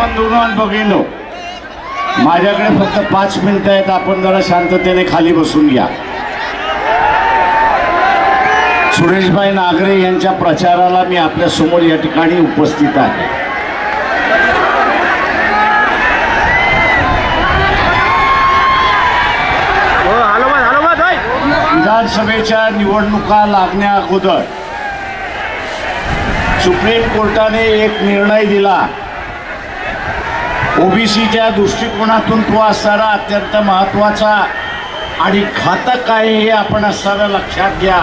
बंधूंनो आणि भगिनो माझ्याकडे फक्त पाच मिनिटं आहेत. आपण जरा शांततेने खाली बसून घ्या. सुरेशभाई नागरे यांच्या प्रचाराला मी आपल्यासमोर या ठिकाणी उपस्थित आहे. हो विधानसभेच्या निवडणुका लागण्या अगोदर सुप्रीम कोर्टाने एक निर्णय दिला. ओबीसीच्या दृष्टिकोनातून तो असणारा अत्यंत महत्त्वाचा आणि घातक आहे हे आपण असताना लक्षात घ्या.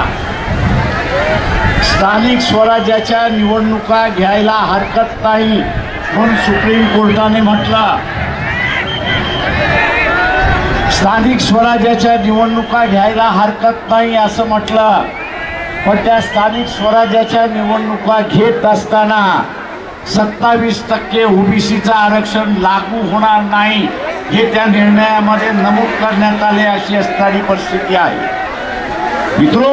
स्थानिक स्वराज्याच्या निवडणुका घ्यायला हरकत नाही म्हणून सुप्रीम कोर्टाने म्हटलं. स्थानिक स्वराज्याच्या निवडणुका घ्यायला हरकत नाही असं म्हटलं. पण त्या स्थानिक स्वराज्याच्या निवडणुका घेत असताना सत्तावीस टक्के ओबीसीचं आरक्षण लागू होणार नाही हे त्या निर्णयामध्ये नमूद करण्यात आले अशी असणारी परिस्थिती आहे. मित्रो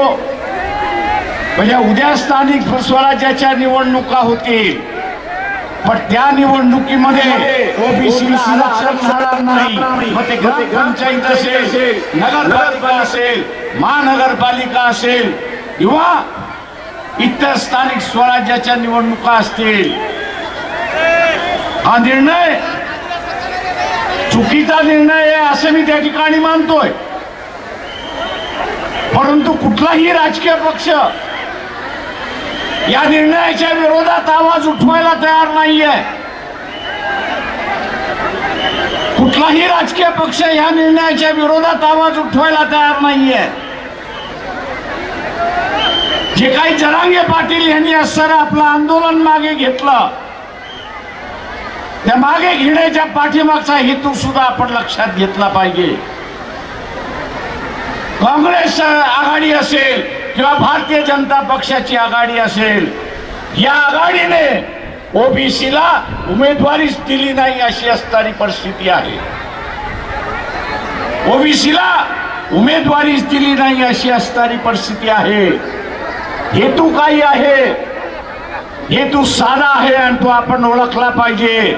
म्हणजे उद्या स्थानिक स्वराज्याच्या निवडणुका होतील पण त्या निवडणुकीमध्ये ओबीसी आरक्षण नाही. मग ते ग्रामपंचायत असेल नगरपालिका असेल महानगरपालिका असेल किंवा इतर स्थानिक स्वराज्याच्या निवडणुका असतील हा निर्णय चुकीचा निर्णय आहे असं मी त्या ठिकाणी मानतोय. परंतु कुठलाही राजकीय पक्ष या निर्णयाच्या विरोधात आवाज उठवायला तयार नाहीये. कुठलाही राजकीय पक्ष या निर्णयाच्या विरोधात आवाज उठवायला तयार नाहीये. जे काही जरांगे पाटील यांनी असणारं आपलं आंदोलन मागे घेतलं त्या मागे घेण्याच्या पाठीमागचा हेतू सुद्धा आपण लक्षात घेतला पाहिजे. काँग्रेस आघाडी असेल किंवा भारतीय जनता पक्षाची आघाडी असेल या आघाडीने ओबीसीला उमेदवारीच दिली नाही अशी असणारी परिस्थिती आहे. ओबीसीला उमेदवारीच दिली नाही अशी असणारी परिस्थिती आहे. हेतू काही आहे. हेतू साधा आहे आणि तो आपण ओळखला पाहिजे.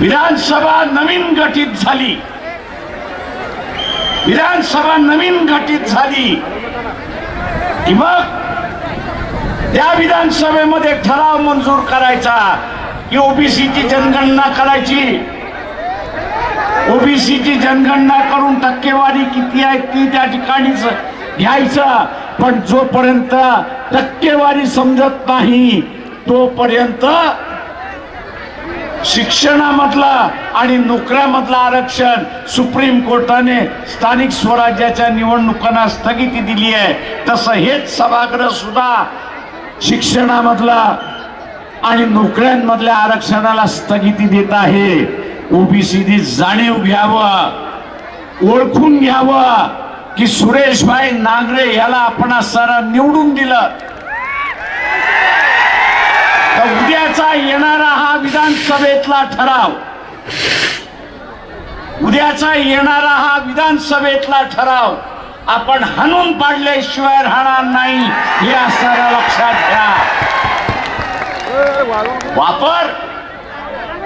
विधानसभा नवीन गठीत झाली. विधानसभा नवीन गठीत झाली. की मग त्या विधानसभेमध्ये ठराव मंजूर करायचा. की ओबीसीची जनगणना करायची. ओबीसीची जनगणना करून टक्केवारी किती आहे ती त्या ठिकाणीच घ्यायचं. पण जोपर्यंत टक्केवारी समजत नाही तोपर्यंत शिक्षणामधला आणि नोकऱ्यामधलं आरक्षण सुप्रीम कोर्टाने स्थानिक स्वराज्याच्या निवडणुकांना स्थगिती दिली आहे. तसं हेच सभागृह सुद्धा शिक्षणामधला आणि नोकऱ्यांमधल्या आरक्षणाला स्थगिती देत आहे. ओबीसीनी जाणीव घ्यावं ओळखून घ्यावं. की सुरेशभाई नागरे याला आपण सारा निवडून दिलं. तर उद्याचा येणारा हा विधानसभेतला ठराव. उद्याचा येणारा हा विधानसभेतला ठराव आपण हाणून पाडल्याशिवाय राहणार नाही हे असणारा लक्षात घ्या. वापर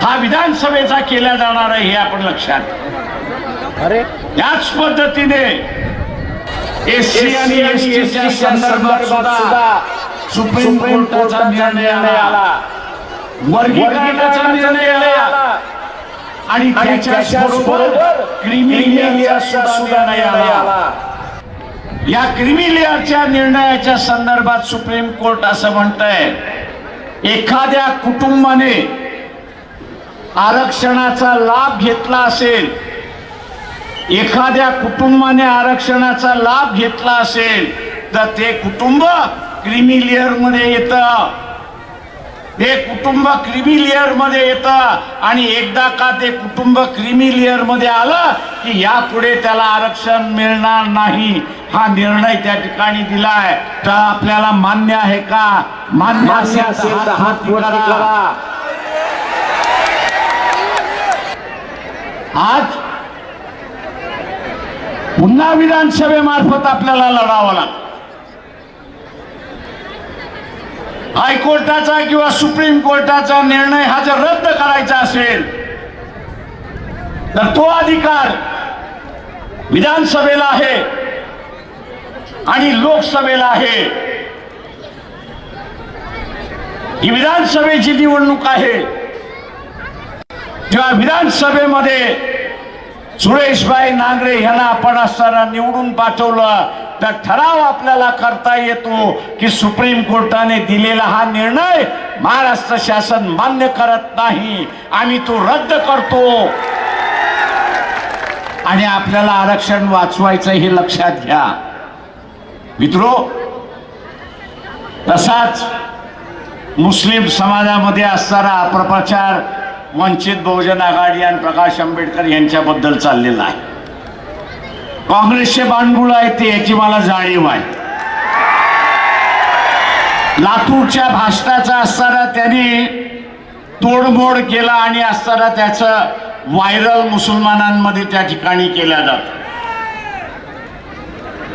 हा विधानसभेचा केला जाणार आहे हे आपण लक्षात. घ्या. अरे. याच पद्धतीने एससी आणि एसटीच्या संदर्भात सुद्धा सुप्रीम कोर्टाचा निर्णय आला. वर्गीकरणाचा निर्णय आला. आणि त्याच्या बरोबर क्रिमिलियरचा सुद्धा निर्णय आला. या क्रिमिलियरच्या निर्णयाच्या संदर्भात सुप्रीम कोर्ट असं म्हणतंय एखाद्या कुटुंबाने आरक्षणाचा लाभ घेतला असेल एखाद्या कुटुंबाने आरक्षणाचा लाभ घेतला असेल तर ते कुटुंब क्रिमी लेअरमध्ये येतं. ते कुटुंब क्रिमी लेअरमध्ये येतं. आणि एकदा का ते कुटुंब क्रिमी लेअरमध्ये आलं की यापुढे त्याला आरक्षण मिळणार नाही. हा निर्णय त्या ठिकाणी दिलाय. तर आपल्याला मान्य आहे का? मान्य असेल आज पुन्हा विधानसभेमार्फत आपल्याला लढावा लागतो. हायकोर्टाचा किंवा सुप्रीम कोर्टाचा निर्णय हा जर रद्द करायचा असेल तर तो अधिकार विधानसभेला आहे आणि लोकसभेला आहे. ही विधानसभेची निवडणूक आहे. किंवा विधानसभेमध्ये सुरेशभाई नांगरे यांना आपण असताना निवडून पाठवलं. तर ठराव आपल्याला करता येतो की सुप्रीम कोर्टाने दिलेला हा निर्णय महाराष्ट्र शासन मान्य करत नाही. आम्ही तो रद्द करतो. आणि आपल्याला आरक्षण वाचवायचं हे लक्षात घ्या. मित्रो तसाच मुस्लिम समाजामध्ये असणारा अप्रप्रचार वंचित बहुजन आघाडी आणि प्रकाश आंबेडकर यांच्याबद्दल चाललेला आहे. काँग्रेसचे बांडगुळ आहे ते याची मला जाणीव आहे. लातूरच्या भाषणाचा असताना त्यांनी तोडमोड केला आणि असताना त्याचं व्हायरल मुसलमानांमध्ये त्या ठिकाणी केल्या जात.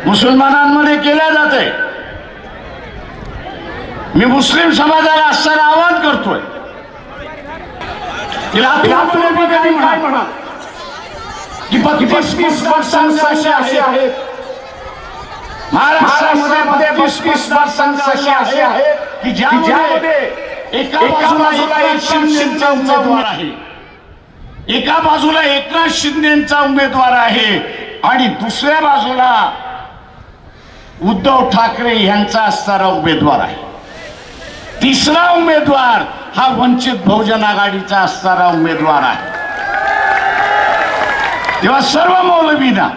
मुसलमानांमध्ये केल्या जाते मी मुस्लिम समाजाला असताना आवाहन करतोय की लातूरमध्ये मी कधी म्हणा की बत्तीस मतदारसंघ असे आहेत महाराष्ट्रामध्ये बत्तीस मतदारसंघ असे आहेत की ज्यामध्ये एका बाजूला उमेदवार आहे. एका बाजूला एकनाथ शिंदेचा उमेदवार आहे. आणि दुसऱ्या बाजूला उद्धव ठाकरे यांचा असणारा उमेदवार आहे. तिसरा उमेदवार हा वंचित बहुजन आघाडीचा असणारा उमेदवार आहे तेव्हा सर्व मौलवीना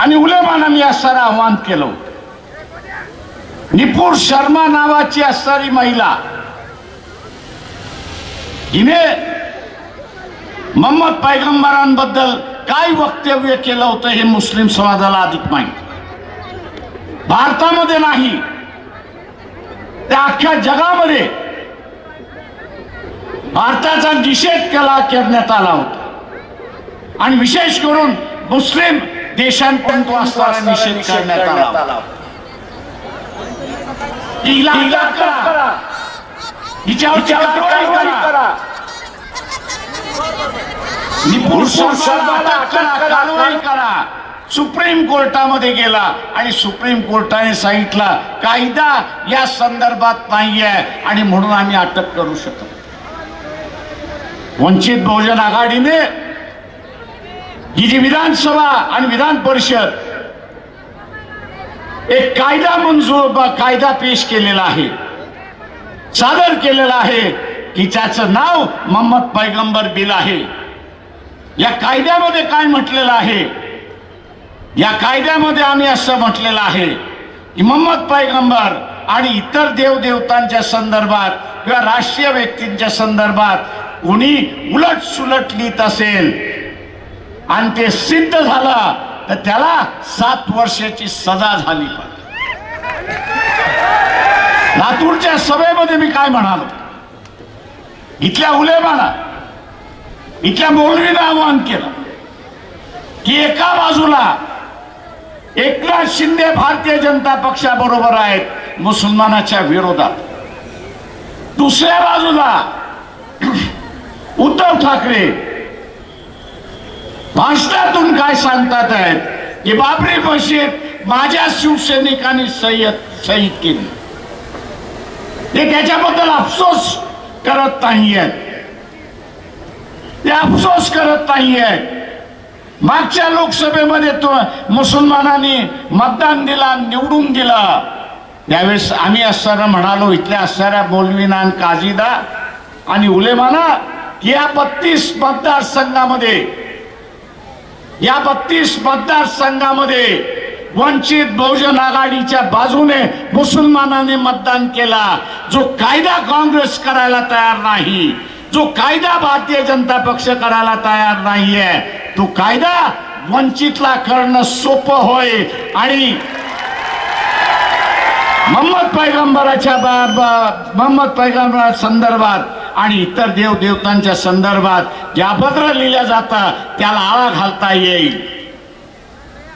आणि उलेमाना मी असणारं आव्हान केलं होतं. निपुर शर्मा नावाची असणारी महिला हिने मोहम्मद पैगंबरांबद्दल काय वक्तव्य केलं होतं हे मुस्लिम समाजाला अधिक माहीत भारतामध्ये नाही त्या अख्ख्या जगामध्ये भारताचा निषेध केला करण्यात आला होता. आणि विशेष करून मुस्लिम देशांकडून तो असणारा निषेध करण्यात आला करा. सुप्रीम कोर्टामध्ये गेला आणि सुप्रीम कोर्टाने सांगितलं कायदा या संदर्भात नाहीये आणि म्हणून आम्ही अटक करू शकत वंचित बहुजन आघाडीने ही जी विधानसभा आणि विधान परिषद एक कायदा मंजूर कायदा पेश केलेला आहे सादर केलेला आहे की त्याचं नाव मोहम्मद पैगंबर बिल आहे. या कायद्यामध्ये काय म्हटलेलं आहे? या कायद्यामध्ये आम्ही असं म्हटलेलं आहे की मोहम्मद पैगंबर आणि इतर देवदेवतांच्या संदर्भात किंवा राष्ट्रीय व्यक्तींच्या संदर्भात कोणी उलट सुलट लिहित असेल. आणि ते सिद्ध झालं तर त्याला सात वर्षाची सजा झाली लातूरच्या सभेमध्ये मी काय म्हणालो? इथल्या उलेमाना इथल्या मौलवीनं आवाहन केलं की एका बाजूला एकनाथ शिंदे भारतीय जनता पक्षाबरोबर आहेत मुसलमानाच्या विरोधात. दुसऱ्या बाजूला उद्धव ठाकरे भाषणातून काय सांगतात आहेत? की बाबरी मशीद माझ्या शिवसैनिकांनी सय्यद सही केली. ते त्याच्याबद्दल अफसोस करत नाहीयेत. ते अफसोस करत नाहीयेत. मागच्या लोकसभेमध्ये तो मुसलमानांनी मतदान दिला निवडून दिला. त्यावेळेस आम्ही असताना म्हणालो इथल्या असणाऱ्या मौलवीना काजीदा आणि उलेमाना या बत्तीस मतदारसंघामध्ये या बत्तीस मतदारसंघामध्ये वंचित बहुजन आघाडीच्या बाजूने मुसलमानाने मतदान केला. जो कायदा काँग्रेस करायला तयार नाही जो कायदा भारतीय जनता पक्ष करायला तयार नाहीये तो कायदा वंचितला करणं सोपं होय आणि मोहम्मद पैगंबराच्या मोहम्मद पैगंबरा संदर्भात आणि इतर देव देवतांच्या संदर्भात ज्या पत्र लिहिल्या जातात त्याला आळा घालता येईल.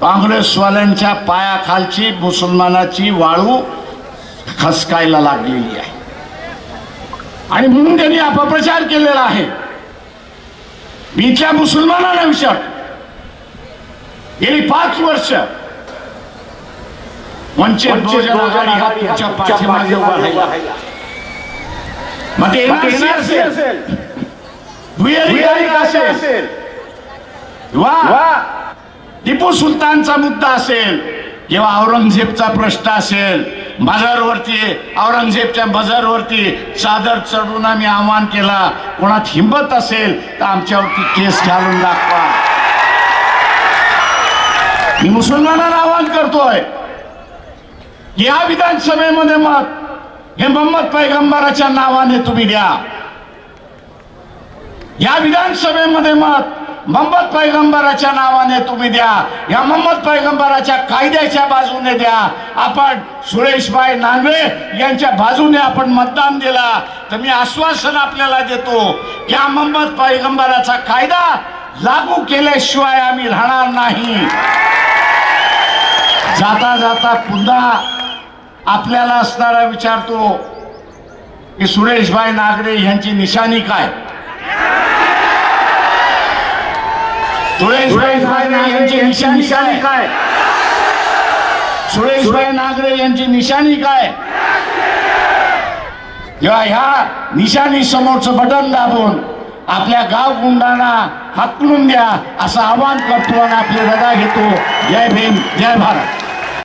काँग्रेसवाल्यांच्या पायाखालची मुसलमानाची वाळू खसकायला लागलेली आहे. आणि म्हणून त्यांनी अपप्रचार केलेला आहे. मी इथल्या मुसलमानांना विचार. गेली पाच वर्ष. वंचित बहुजन आघाडी हा तुमच्या पाठीमागे उभा राहिला. मग NRC असेल भुयारी असेल वा. टिपू सुलतानचा मुद्दा असेल किंवा औरंगजेबचा प्रश्न असेल बाजारवरती औरंगजेबच्या बाजारवरती चादर चढून आम्ही आव्हान केला. कोणात हिंमत असेल तर आमच्यावरती केस घालून दाखवा. मी मुसलमानांना आवाहन करतोय. या विधानसभेमध्ये मत हे मोहम्मद पैगंबराच्या नावाने तुम्ही द्या. या विधानसभेमध्ये मत मोहम्मद पैगंबराच्या नावाने तुम्ही द्या. या मोहम्मद पैगंबराच्या कायद्याच्या बाजूने द्या. आपण सुरेशभाई नांगरे यांच्या बाजूने आपण मतदान दिला. तर मी आश्वासन आपल्याला देतो की हा मोहम्मद पैगंबराचा कायदा लागू केल्याशिवाय आम्ही राहणार नाही. जाता जाता पुन्हा आपल्याला असणारा विचारतो की सुरेशभाई नागरे यांची निशाणी काय? सुरेशभाई नागरे यांची निशाणी काय? सुरेशभाई नागरे यांची निशाणी काय? जेव्हा ह्या निशाणी समोरचं बटन दाबून आपल्या गाव गुंडांना हाकलून द्या असं आवाहन करतो आणि आपले रजा घेतो. जय भीम जय भारत.